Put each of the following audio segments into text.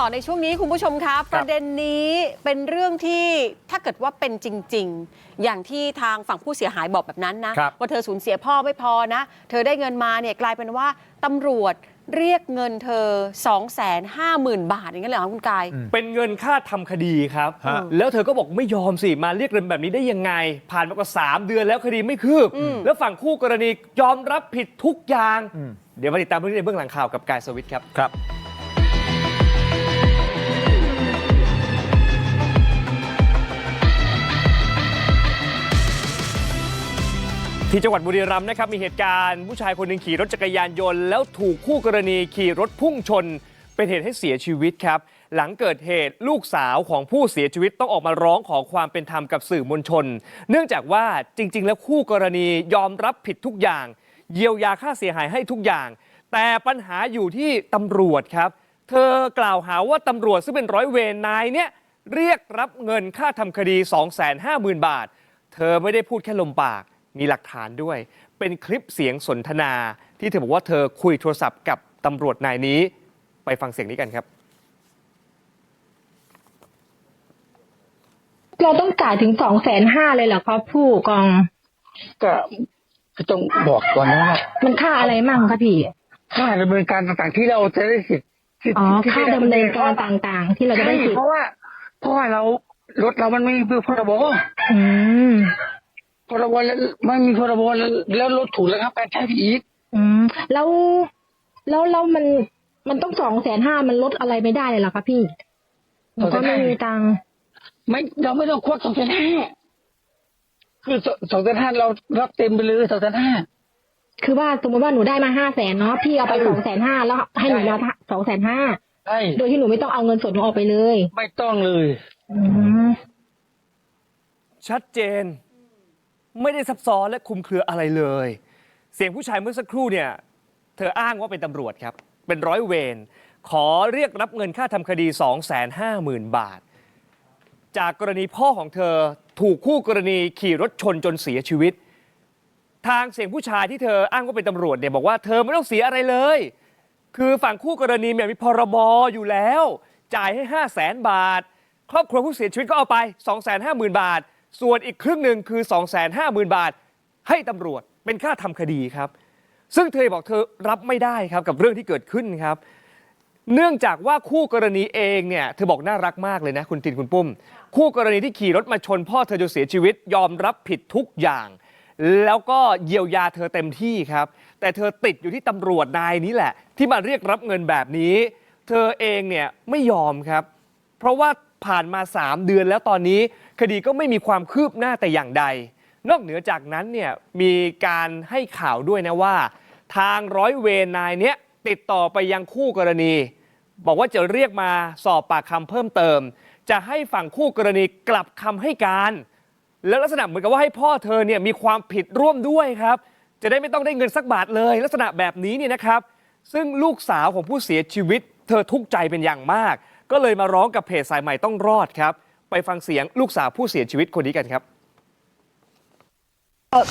ต่อในช่วงนี้คุณผู้ชมครับประเด็นนี้เป็นเรื่องที่ถ้าเกิดว่าเป็นจริง ๆ อย่างที่ทางฝั่งผู้เสียหายบอกแบบนั้นนะครับว่าเธอสูญเสียพ่อไม่พอนะ เธอได้เงินมาเนี่ยกลายเป็นว่าตำรวจเรียกเงินเธอ 250,000 บาทอย่างนั้นเหรอคะคุณกาย เป็นเงินค่าทำคดีครับฮะแล้วเธอก็บอกไม่ยอมสิ มาเรียกเงินแบบนี้ได้ยังไง ผ่านมากว่า 3 เดือนแล้วคดีไม่คืบ แล้วฝั่งคู่กรณียอมรับผิดทุกอย่าง เดี๋ยวมาติดตามเรื่องนี้ในเบื้องหลังข่าวกับกายสวิทย์ครับครับ ที่จังหวัดบุรีรัมย์นะครับมีเหตุการณ์ผู้ชายคนหนึ่งขี่รถจักรยานยนต์ แล้วถูกคู่กรณีขี่รถพุ่งชน เป็นเหตุให้เสียชีวิตครับ หลังเกิดเหตุลูกสาวของผู้เสียชีวิตต้องออกมาร้องขอความเป็นธรรมกับสื่อมวลชน เนื่องจากว่าจริง ๆ แล้วคู่กรณียอมรับผิดทุกอย่าง เยียวยาค่าเสียหายให้ทุกอย่าง แต่ปัญหาอยู่ที่ตำรวจครับ เธอกล่าวหาว่าตำรวจซึ่งเป็นร้อยเวรนายเนี่ยเรียกรับเงินค่าทำคดี 250,000 บาท เธอไม่ได้พูดแค่ลมปาก มีหลักฐานด้วย เป็นคลิปเสียงสนทนาที่เธอบอกว่าเธอคุยโทรศัพท์กับตำรวจนายนี้ ไปฟังเสียงนี้กันครับ เราต้องจ่ายถึงสองแสนห้าเลยเหรอครับผู้กอง ก็ก็ต้องบอกก่อนนะว่ามันค่าอะไรมั่งคะพี่ ค่าดำเนินการต่างๆที่เราจะได้สิทธิ์สิทธิ์อ๋อ ที่ค่าดำเนินการต่างๆ ที่เราจะได้สิทเพธิ์ราะว่าเพราะว่าเรารถเรามันไม่มีพรบอืม พรบแล้วไม่มีพรบแล้วแล้วรถถูกแล้วครับการใช้อีกอืมแล้วแล้วแล้วมันมันต้องสองแสนห้ามันลดอะไรไม่ได้เลยเหรอคะพี่หนูก็ไม่มีตังค์ไม่เราไม่ต้องควักสองแสนห้าคือสองแสนห้าเรารับเต็มไปเลยสองแสนห้าคือว่าสมมติว่าหนูได้มาห้าแสนเนาะพี่เอาไปเออสองแสนห้าแล้วให้หนูมาสองแสนห้าใช่โดยที่หนูไม่ต้องเอาเงินสดหนูออกไปเลย ไม่ต้องเลย อืม ชัดเจน ไม่ได้ซับซ้อนและคุมเครืออะไรเลย เสียงผู้ชายเมื่อสักครู่เนี่ยเธออ้างว่าเป็นตำรวจครับ เป็นร้อยเวรขอเรียกรับเงินค่าทำคดี 250,000 บาท จากกรณีพ่อของเธอถูกคู่กรณีขี่รถชนจนเสียชีวิต ทางเสียงผู้ชายที่เธออ้างว่าเป็นตำรวจเนี่ยบอกว่าเธอไม่ต้องเสียอะไรเลย คือฝั่งคู่กรณีเนี่ยมีพรบอยู่แล้ว จ่ายให้ 5 0 0แสนบาท ครอบครัวผู้เสียชีวิตก็เอาไป 250,000 บาท ส่วนอีกครึ่งหนึ่งคือ 250,000 บาท ให้ตำรวจเป็นค่าทำคดีครับ ซึ่งเธอบอกเธอรับไม่ได้ครับกับเรื่องที่เกิดขึ้นครับ เนื่องจากว่าคู่กรณีเองเนี่ยเธอบอกน่ารักมากเลยนะคุณตินคุณปุ้ม คู่กรณีที่ขี่รถมาชนพ่อเธอจนเสียชีวิตยอมรับผิดทุกอย่าง แล้วก็เยียวยาเธอเต็มที่ครับ แต่เธอติดอยู่ที่ตำรวจนายนี้แหละ ที่มาเรียกรับเงินแบบนี้ เธอเองเนี่ยไม่ยอมครับ เพราะว่า ผ่านมา 3 เดือนแล้วตอนนี้คดีก็ไม่มีความคืบหน้าแต่อย่างใด นอกเหนือจากนั้นเนี่ยมีการให้ข่าวด้วยนะว่า ทางร้อยเวรนายเนี้ยติดต่อไปยังคู่กรณี บอกว่าจะเรียกมาสอบปากคำเพิ่มเติม จะให้ฝั่งคู่กรณีกลับคำให้การ แล้วลักษณะเหมือนกับว่าให้พ่อเธอเนี่ยมีความผิดร่วมด้วยครับ จะได้ไม่ต้องได้เงินสักบาทเลย ลักษณะแบบนี้เนี่ยนะครับ ซึ่งลูกสาวของผู้เสียชีวิต เธอทุกข์ใจเป็นอย่างมาก ก็เลยมาร้องกับเพจสายใหม่ต้องรอดครับ ไปฟังเสียงลูกสาวผู้เสียชีวิตคนนี้กันครับ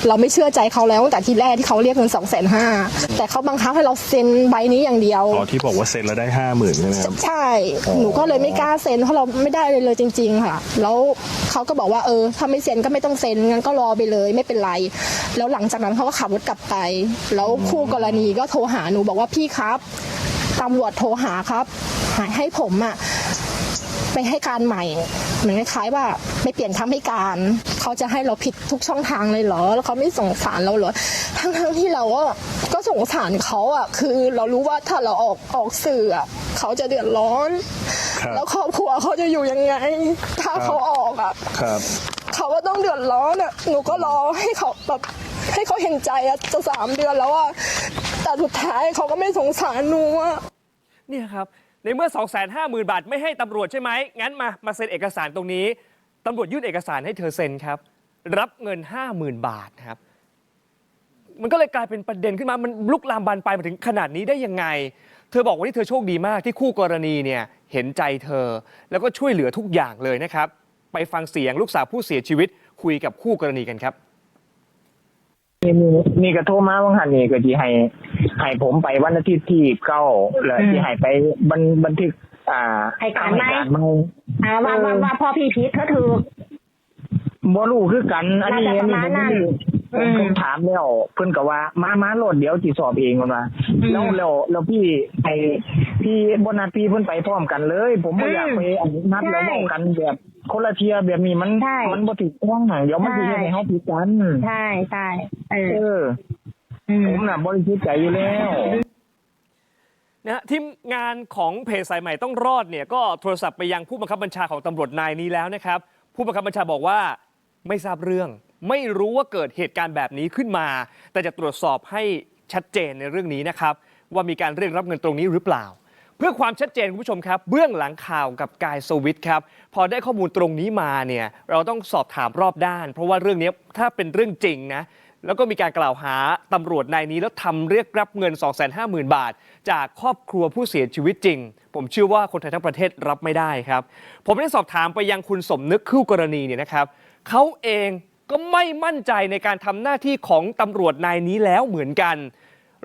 เราไม่เชื่อใจเขาแล้วตั้งแต่ทีแรกที่เขาเรียกเงินสองแสนห้าแต่เขาบังคับให้เราเซ็นใบนี้อย่างเดียวอ๋อที่บอกว่าเซ็นแล้วได้ห้าหมื่นใช่ไหมครับใช่ หนูก็เลยไม่กล้าเซ็นเพราะเราไม่ได้เลยเลยจริง ๆ ค่ะ แล้วเขาก็บอกว่าเออถ้าไม่เซ็นก็ไม่ต้องเซ็นงั้นก็รอไปเลยไม่เป็นไร แล้วหลังจากนั้นเขาก็ขับรถกลับไป แล้วคู่กรณีก็โทรหาหนูบอกว่าพี่ครับ ตำรวจโทรหาครับหาให้ผมอะไปให้การใหม่เหมือนคล้ายๆว่าไปเปลี่ยนคำให้การ เขาจะให้เราผิดทุกช่องทางเลยเหรอ แล้วเขาไม่สงสารเราเหรอทั้งๆที่เราก็ก็สงสารเขาอะคือเรารู้ว่าถ้าเราออกออกสื่ออะเขาจะเดือดร้อนครับแล้วครอบครัวเขาจะอยู่ยังไง ถ้าเขาออกอะครับเขาก็ต้องเดือดร้อนอะหนูก็รอให้เขาแบบให้เขาเห็นใจอะจะสามเดือนแล้วอะแต่สุดท้ายเขาก็ไม่สงสารหนูอะ เนี่ยครับ ในเมื่อ 250,000 บาทไม่ให้ตำรวจใช่ไหม งั้นมา มาเซ็นเอกสารตรงนี้ ตำรวจยื่นเอกสารให้เธอเซ็นครับ รับเงิน 50,000 บาทครับ มันก็เลยกลายเป็นประเด็นขึ้นมา มันลุกลามบานปลายมาถึงขนาดนี้ได้ยังไง เธอบอกว่าที่เธอโชคดีมากที่คู่กรณีเนี่ยเห็นใจเธอ แล้วก็ช่วยเหลือทุกอย่างเลยนะครับ ไปฟังเสียงลูกสาวผู้เสียชีวิตคุยกับคู่กรณีกันครับ นี่มีมีกระโทรมาว่าหันนี่ก็ที่ให้ให้ผมไปวันอาทิตย์ที่เก้าแล้วที่ให้ไปบันบันทึก อ่าให้การไหมให้ไม่อ่าว่าว่าว่าพ่อพี่พีทเธอถือ บ่รู้คือกัน อันนี้น่าจะอันประนี้มาณผมนั้นไม่รู้ผมอืมผมถามแล้วเพิ่นก็ว่า มามาโหลดเดี๋ยวสิสอบเองมันว่าอืมแล้วแล้วแล้วพี่ไอ พี่บนัดพี่เพิ่นไปพร้อมกันเลย ผมบ่อืมอยากไปอันนี้นัดใช่แล้วเว้ากันแบบคนละเทียแบบนี้มันใช่ มันบ่ถูกต้องเดี๋ยวมันสิใช่เฮ็ดให้เฮาผิดกันใช่ใช่เออเอออืม ผมน่ะบริสุทธิ์ใจอยู่แล้ว นะฮะทีมงานของเพจสายใหม่ต้องรอดเนี่ยก็โทรศัพท์ไปยังผู้บังคับบัญชาของตำรวจนายนี้แล้วนะครับ ผู้บังคับบัญชาบอกว่าไม่ทราบเรื่อง ไม่รู้ว่าเกิดเหตุการณ์แบบนี้ขึ้นมา แต่จะตรวจสอบให้ชัดเจนในเรื่องนี้นะครับ ว่ามีการเรียกรับเงินตรงนี้หรือเปล่าเพื่อความชัดเจนคุณผู้ชมครับ เบื้องหลังข่าวกับกายสวิตครับพอได้ข้อมูลตรงนี้มาเนี่ยเราต้องสอบถามรอบด้าน เพราะว่าเรื่องนี้ถ้าเป็นเรื่องจริงนะแล้วก็มีการกล่าวหาตำรวจนายนี้แล้วทำเรียกรับเงิน 250,000 บาท จากครอบครัวผู้เสียชีวิตจริง ผมเชื่อว่าคนไทยทั้งประเทศรับไม่ได้ครับ ผมได้สอบถามไปยังคุณสมนึกคู่กรณีเนี่ยนะครับเขาเองก็ไม่มั่นใจในการทำหน้าที่ของตำรวจนายนี้แล้วเหมือนกัน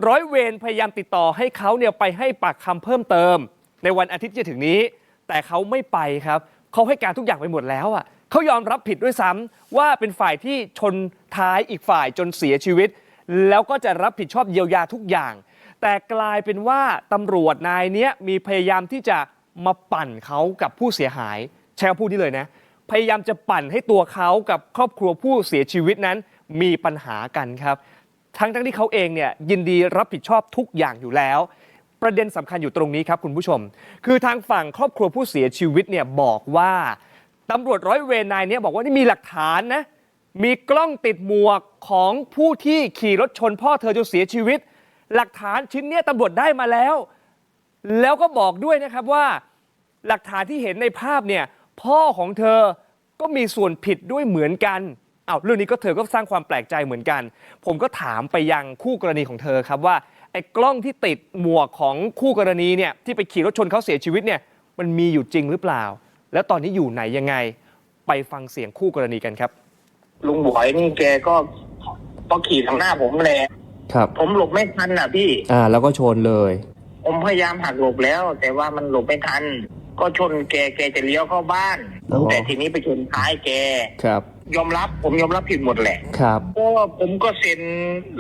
ร้อยเวรพยายามติดต่อให้เขาเนี่ยไปให้ปากคำเพิ่มเติม ในวันอาทิตย์ที่จะถึงนี้ แต่เขาไม่ไปครับเขาให้การทุกอย่างไปหมดแล้วอะเขายอมรับผิดด้วยซ้ำว่าเป็นฝ่ายที่ชนท้ายอีกฝ่ายจนเสียชีวิต แล้วก็จะรับผิดชอบเยียวยาทุกอย่าง แต่กลายเป็นว่าตำรวจนายเนี้ยมีพยายามที่จะมาปั่นเขากับผู้เสียหายใช้คำพูดนี้เลยนะ พยายามจะปั่นให้ตัวเขากับครอบครัวผู้เสียชีวิตนั้นมีปัญหากันครับ ทั้งทั้งที่เขาเองเนี่ยยินดีรับผิดชอบทุกอย่างอยู่แล้ว ประเด็นสำคัญอยู่ตรงนี้ครับคุณผู้ชม คือทางฝั่งครอบครัวผู้เสียชีวิตเนี่ยบอกว่าตำรวจร้อยเวรนายเนี่ยบอกว่านี่มีหลักฐานนะมีกล้องติดหมวกของผู้ที่ขี่รถชนพ่อเธอจนเสียชีวิต หลักฐานชิ้นเนี้ยตำรวจได้มาแล้ว แล้วก็บอกด้วยนะครับว่า หลักฐานที่เห็นในภาพเนี่ยพ่อของเธอก็มีส่วนผิดด้วยเหมือนกัน อ้าวเรื่องนี้ก็เธอก็สร้างความแปลกใจเหมือนกัน ผมก็ถามไปยังคู่กรณีของเธอครับว่าไอ้กล้องที่ติดหมวกของคู่กรณีเนี่ยที่ไปขี่รถชนเขาเสียชีวิตเนี่ยมันมีอยู่จริงหรือเปล่า แล้วตอนนี้อยู่ไหนยังไง ไปฟังเสียงคู่กรณีกันครับ ลุงบอยนี่แกก็พอขี่ทางหน้าผมเลยครับ ผมหลบไม่ทันอะพี่ อ่า แล้วก็ชนเลย ผมพยายามหักหลบแล้ว แต่ว่ามันหลบไม่ทัน ก็ชนแกแกจะเลี้ยวเข้าบ้านอ๋อแต่ทีนี้ไปชนท้ายแกครับ ยอมรับผมยอมรับผิดหมดแหละครับ เพราะว่าผมก็เซ็น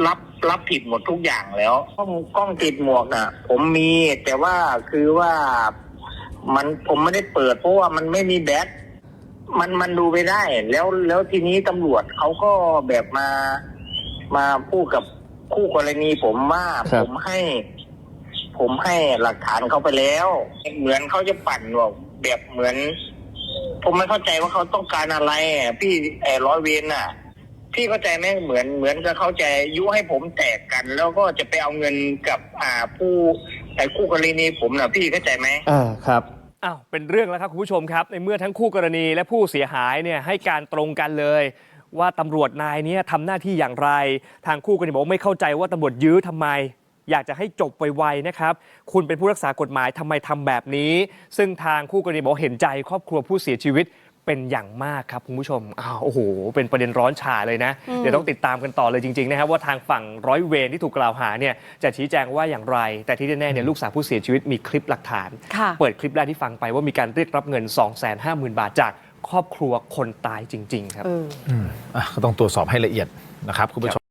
รับรับผิดหมดทุกอย่างแล้วกล้องกล้องติดหมวกน่ะ ผมมีแต่ว่าคือว่ามันผมไม่ได้เปิด เพราะว่ามันไม่มีแบตมันมันดูไม่ได้ แล้วแล้วทีนี้ตำรวจเขาก็แบบมามาพูดกับคู่กรณีผมว่าครับผมให้ ผมให้หลักฐานเขาไปแล้ว เหมือนเขาจะปั่นว่าแบบเหมือน ผมไม่เข้าใจว่าเขาต้องการอะไรอะพี่แอร้อยเวนน่ะ พี่เข้าใจไหมเหมือนเหมือนกับเขาจะยุให้ผมแตกกัน แล้วก็จะไปเอาเงินกับอ่าผู้ไอ้คู่กรณีผมน่ะ พี่เข้าใจไหม อ่าครับ อ้าวเป็นเรื่องแล้วครับคุณผู้ชมครับ ในเมื่อทั้งคู่กรณีและผู้เสียหายเนี่ยให้การตรงกันเลย ว่าตำรวจนายเนี้ทำหน้าที่อย่างไร ทางคู่กรณีบอกว่าไม่เข้าใจว่าตำรวจยื้อทำไม อยากจะให้จบไวๆนะครับ คุณเป็นผู้รักษากฎหมายทำไมทำแบบนี้ ซึ่งทางคู่กรณีบอกว่าเห็นใจครอบครัวผู้เสียชีวิตเป็นอย่างมากครับคุณผู้ชมอ้าวโอ้โห เป็นประเด็นร้อนฉาเลยนะ เดี๋ยวต้องติดตามกันต่อเลยจริงๆนะครับว่าทางฝั่งร้อยเวรที่ถูกกล่าวหาเนี่ยจะชี้แจงว่าอย่างไร แต่ที่แน่ๆเนี่ยลูกสาวผู้เสียชีวิตมีคลิปหลักฐาน ค่ะ เปิดคลิปแรกที่ฟังไปว่ามีการเรียกรับเงิน 250,000 บาทจากครอบครัวคนตายจริง ๆ ครับ เออ อะก็ต้องตรวจสอบให้ละเอียดนะครับคุณผู้ชม